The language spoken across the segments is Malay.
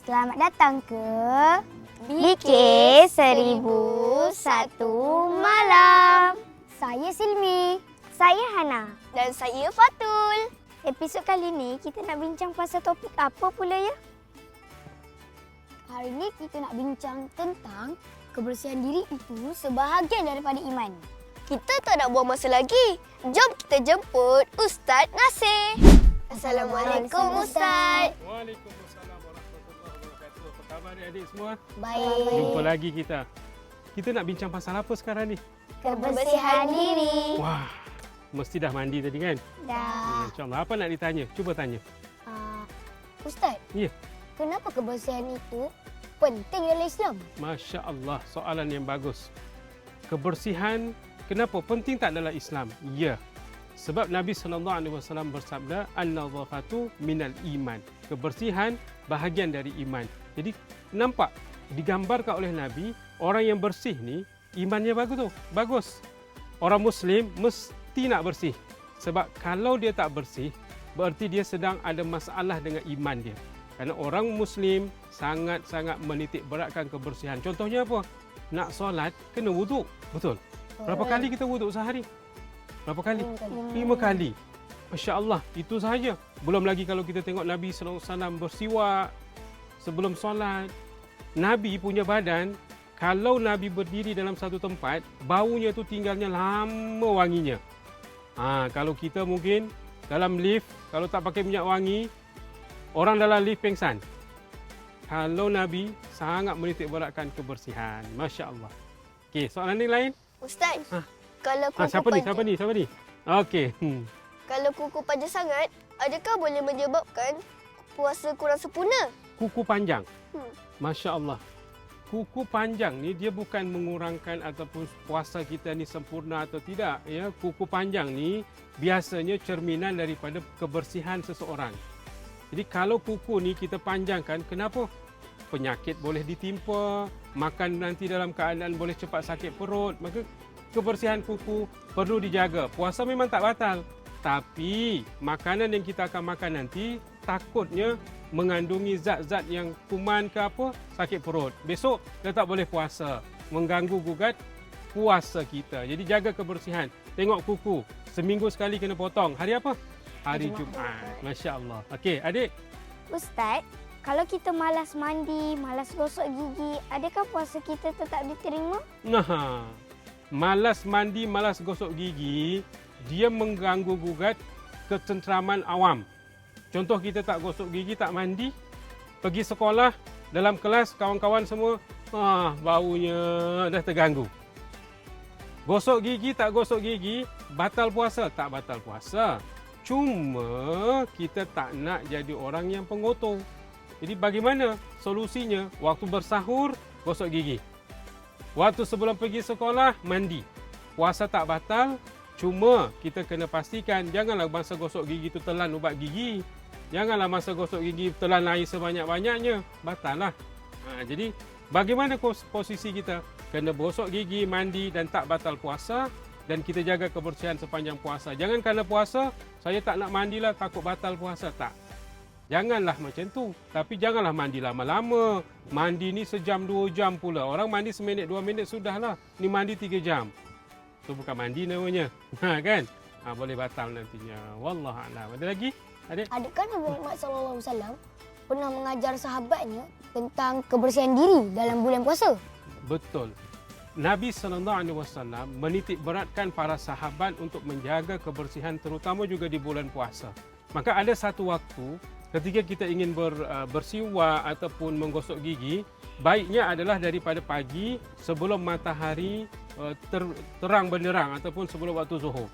Selamat datang ke BK 1001 Malam. Saya Silmi. Saya Hana. Dan saya Fatul. Episod kali ni kita nak bincang pasal topik apa pula ya? Hari ni kita nak bincang tentang kebersihan diri itu sebahagian daripada iman. Kita tak nak buang masa lagi. Jom kita jemput Ustaz Nasir. Assalamualaikum Ustaz. Waalaikumsalam wabarakatuh. Apa khabar adik semua? Baik. Jumpa lagi kita. Kita nak bincang pasal apa sekarang ni? Kebersihan diri. Wah, mesti dah mandi tadi kan? Dah. InsyaAllah. Apa nak ditanya? Cuba tanya. Uh, Ustaz. Ya. Kenapa kebersihan itu penting dalam Islam? Masya Allah, soalan yang bagus. Kebersihan, kenapa penting tak dalam Islam? Ya. Sebab Nabi SAW bersabda, An-nazafatu minal iman. Kebersihan bahagian dari iman. Jadi nampak, digambarkan oleh Nabi, orang yang bersih ni, imannya bagus tu. Bagus. Orang Muslim mesti nak bersih. Sebab kalau dia tak bersih, berarti dia sedang ada masalah dengan iman dia. Kerana orang Muslim sangat-sangat menitik beratkan kebersihan. Contohnya apa? Nak solat, kena wuduk. Betul. Berapa kali kita wuduk sehari? Berapa kali? Lima kali. Masya Allah, itu sahaja. Belum lagi kalau kita tengok Nabi SAW bersiwak sebelum solat. Nabi punya badan, kalau Nabi berdiri dalam satu tempat, baunya tu tinggalnya lama wanginya. Ha, kalau kita mungkin dalam lift, kalau tak pakai minyak wangi, orang dalam lift pengsan. Kalau Nabi sangat menitik beratkan kebersihan. Masya Allah. Okey, soalan ni lain? Ustaz, Ha. kalau kuku Ha, siapa ni? panjang, Siapa ni? Siapa ni? Okey. Hmm. kalau kuku panjang sangat, adakah boleh menyebabkan puasa kurang sempurna? Kuku panjang. Hmm. Masya Allah. Kuku panjang ni dia bukan mengurangkan ataupun puasa kita ni sempurna atau tidak. Ya, kuku panjang ni biasanya cerminan daripada kebersihan seseorang. Jadi kalau kuku ni kita panjangkan, kenapa? Penyakit boleh ditimpa, makan nanti dalam keadaan boleh cepat sakit perut. Maka kebersihan kuku perlu dijaga. Puasa memang tak batal. Tapi makanan yang kita akan makan nanti takutnya mengandungi zat-zat yang kuman ke apa, sakit perut. Besok dah tak boleh puasa. Mengganggu gugat puasa kita. Jadi jaga kebersihan. Tengok kuku. Seminggu sekali kena potong. Hari apa? Hari Jumaat. Masya Allah. Okey, adik. Ustaz, kalau kita malas mandi, malas gosok gigi, adakah puasa kita tetap diterima? Nah, malas mandi, malas gosok gigi, dia mengganggu gugat ketenteraman awam. Contoh kita tak gosok gigi, tak mandi, pergi sekolah, dalam kelas kawan-kawan semua, ah, baunya dah terganggu. Gosok gigi, tak gosok gigi, batal puasa, tak batal puasa. Cuma kita tak nak jadi orang yang pengotor. Jadi bagaimana solusinya? Waktu bersahur, gosok gigi. Waktu sebelum pergi sekolah, mandi. Puasa tak batal, cuma kita kena pastikan janganlah masa gosok gigi itu telan ubat gigi. Janganlah masa gosok gigi telan air sebanyak-banyaknya. Batal lah. Ha, jadi bagaimana pos- posisi kita? Kena gosok gigi, mandi dan tak batal puasa dan kita jaga kebersihan sepanjang puasa. Jangan kerana puasa, saya tak nak mandilah takut batal puasa. Tak. Janganlah macam tu. Tapi janganlah mandi lama-lama. Mandi ni sejam dua jam pula. Orang mandi seminit dua minit sudahlah. Ni mandi tiga jam. Tu bukan mandi namanya. Ha kan? Ha, boleh batal nantinya. Wallahualam. Ada lagi? Adik? Adakah Nabi Muhammad SAW pernah mengajar sahabatnya tentang kebersihan diri dalam bulan puasa? Betul. Nabi SAW menitik beratkan para sahabat untuk menjaga kebersihan terutama juga di bulan puasa. Maka ada satu waktu ketika kita ingin ber, uh, bersiwak ataupun menggosok gigi, baiknya adalah daripada pagi sebelum matahari uh, ter, terang benderang ataupun sebelum waktu zuhur.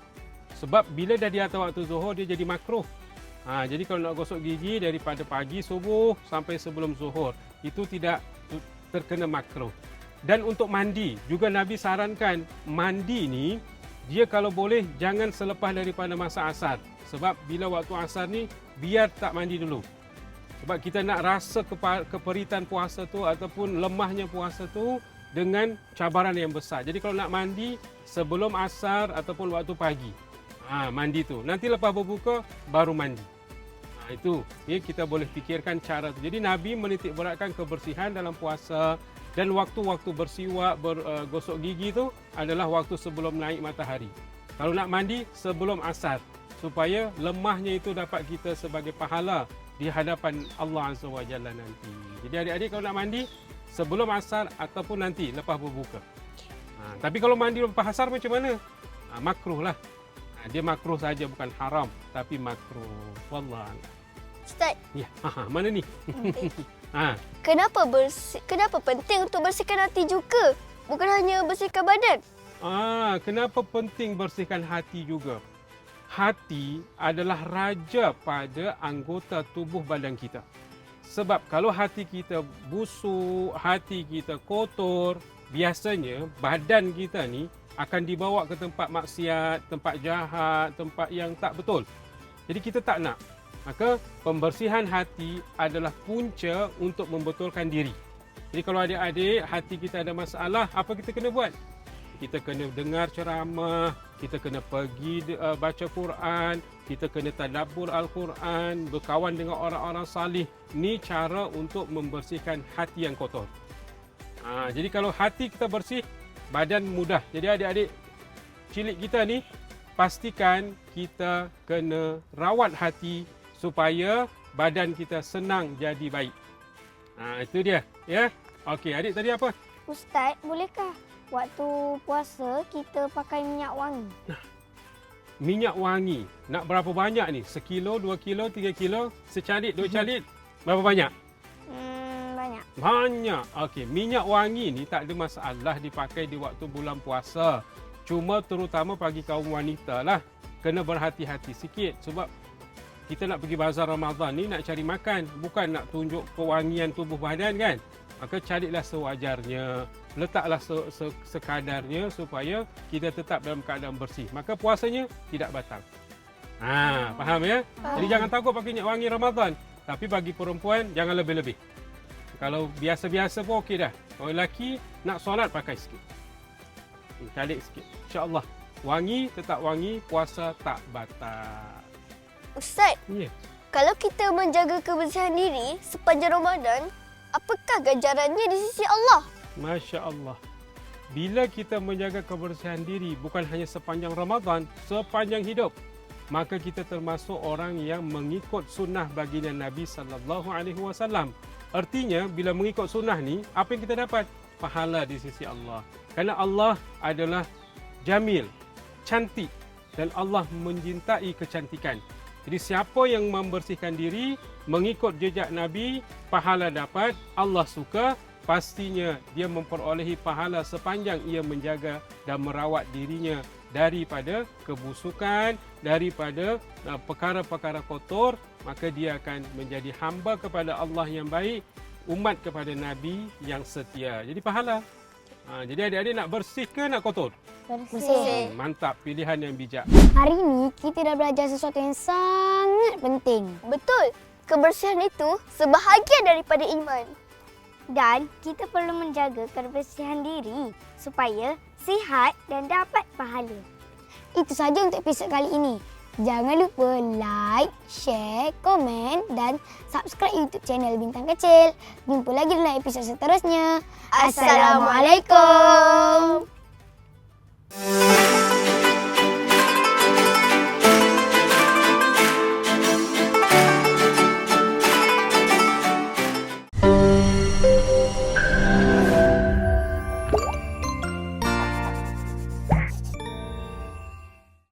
Sebab bila dah di atas waktu zuhur dia jadi makruh. Ha, jadi kalau nak gosok gigi daripada pagi subuh sampai sebelum zuhur itu tidak terkena makruh. Dan untuk mandi juga Nabi sarankan mandi ni dia kalau boleh jangan selepas daripada masa asar. Sebab bila waktu asar ni biar tak mandi dulu. Sebab kita nak rasa keperitan puasa tu ataupun lemahnya puasa tu dengan cabaran yang besar. Jadi kalau nak mandi sebelum asar ataupun waktu pagi. Ha, mandi tu. Nanti lepas berbuka baru mandi. Ha, itu ya, kita boleh fikirkan cara tu. Jadi Nabi menitik beratkan kebersihan dalam puasa dan waktu-waktu bersiwak, bergosok uh, gigi tu adalah waktu sebelum naik matahari. Kalau nak mandi sebelum asar supaya lemahnya itu dapat kita sebagai pahala di hadapan Allah Azza wa Jalla nanti. Jadi adik-adik kalau nak mandi sebelum asar ataupun nanti lepas berbuka. Ha, tapi kalau mandi lepas asar macam mana? Ha, makruh lah. Ha, dia makruh saja bukan haram tapi makruh. Wallah. Ustaz, Ya, ha, mana ni? ha, kenapa bersih, kenapa penting untuk bersihkan hati juga? Bukan hanya bersihkan badan. ah, kenapa penting bersihkan hati juga? Hati adalah raja pada anggota tubuh badan kita. Sebab kalau hati kita busuk, hati kita kotor, biasanya badan kita ni akan dibawa ke tempat maksiat, tempat jahat, tempat yang tak betul. Jadi kita tak nak. Maka pembersihan hati adalah punca untuk membetulkan diri. Jadi kalau adik-adik hati kita ada masalah, apa kita kena buat? Kita kena dengar ceramah, kita kena pergi uh, baca Quran, kita kena tadabbur Al-Quran, berkawan dengan orang-orang salih. Ni cara untuk membersihkan hati yang kotor. Ha, jadi kalau hati kita bersih, badan mudah. Jadi adik-adik cilik kita ni pastikan kita kena rawat hati supaya badan kita senang jadi baik. Ha, itu dia, ya. Okey, adik tadi apa? Ustaz, bolehkah waktu puasa kita pakai minyak wangi? Minyak wangi. Nak berapa banyak ni? Sekilo, dua kilo, tiga kilo, secalit, dua calit. Berapa banyak? Hmm, banyak. Banyak. Okey, minyak wangi ni tak ada masalah dipakai di waktu bulan puasa. Cuma terutama bagi kaum wanita lah. Kena berhati-hati sikit sebab kita nak pergi bazar Ramadan ni nak cari makan. Bukan nak tunjuk kewangian tubuh badan kan. Maka carilah sewajarnya. Letaklah se se sekadarnya supaya kita tetap dalam keadaan bersih. Maka puasanya tidak batal. Ha, faham ya? Jadi jangan takut pakai minyak wangi Ramadan. Tapi bagi perempuan jangan lebih-lebih. Kalau biasa-biasa pun okey dah. Kalau lelaki nak solat pakai sikit. Calik sikit. InsyaAllah. Wangi tetap wangi, puasa tak batal. Ustaz, Ya. Yeah. kalau kita menjaga kebersihan diri sepanjang Ramadan, apakah ganjarannya di sisi Allah? Masya Allah. Bila kita menjaga kebersihan diri bukan hanya sepanjang Ramadan, sepanjang hidup, maka kita termasuk orang yang mengikut sunnah baginda Nabi sallallahu alaihi wasallam. Artinya bila mengikut sunnah ni, apa yang kita dapat? Pahala di sisi Allah. Kerana Allah adalah jamil, cantik dan Allah mencintai kecantikan. Jadi siapa yang membersihkan diri, mengikut jejak Nabi, pahala dapat, Allah suka, pastinya dia memperolehi pahala sepanjang ia menjaga dan merawat dirinya daripada kebusukan, daripada uh, perkara-perkara kotor, maka dia akan menjadi hamba kepada Allah yang baik, umat kepada Nabi yang setia. Jadi pahala. Ha, jadi adik-adik nak bersih ke nak kotor? Bersih. Bersih. Hmm, mantap, pilihan yang bijak. Hari ini kita dah belajar sesuatu yang sangat penting. Betul. Kebersihan itu sebahagian daripada iman. Dan kita perlu menjaga kebersihan diri supaya sihat dan dapat pahala. Itu saja untuk episod kali ini. Jangan lupa like, share, komen dan subscribe YouTube channel Bintang Kecil. Jumpa lagi dalam episod seterusnya. Assalamualaikum.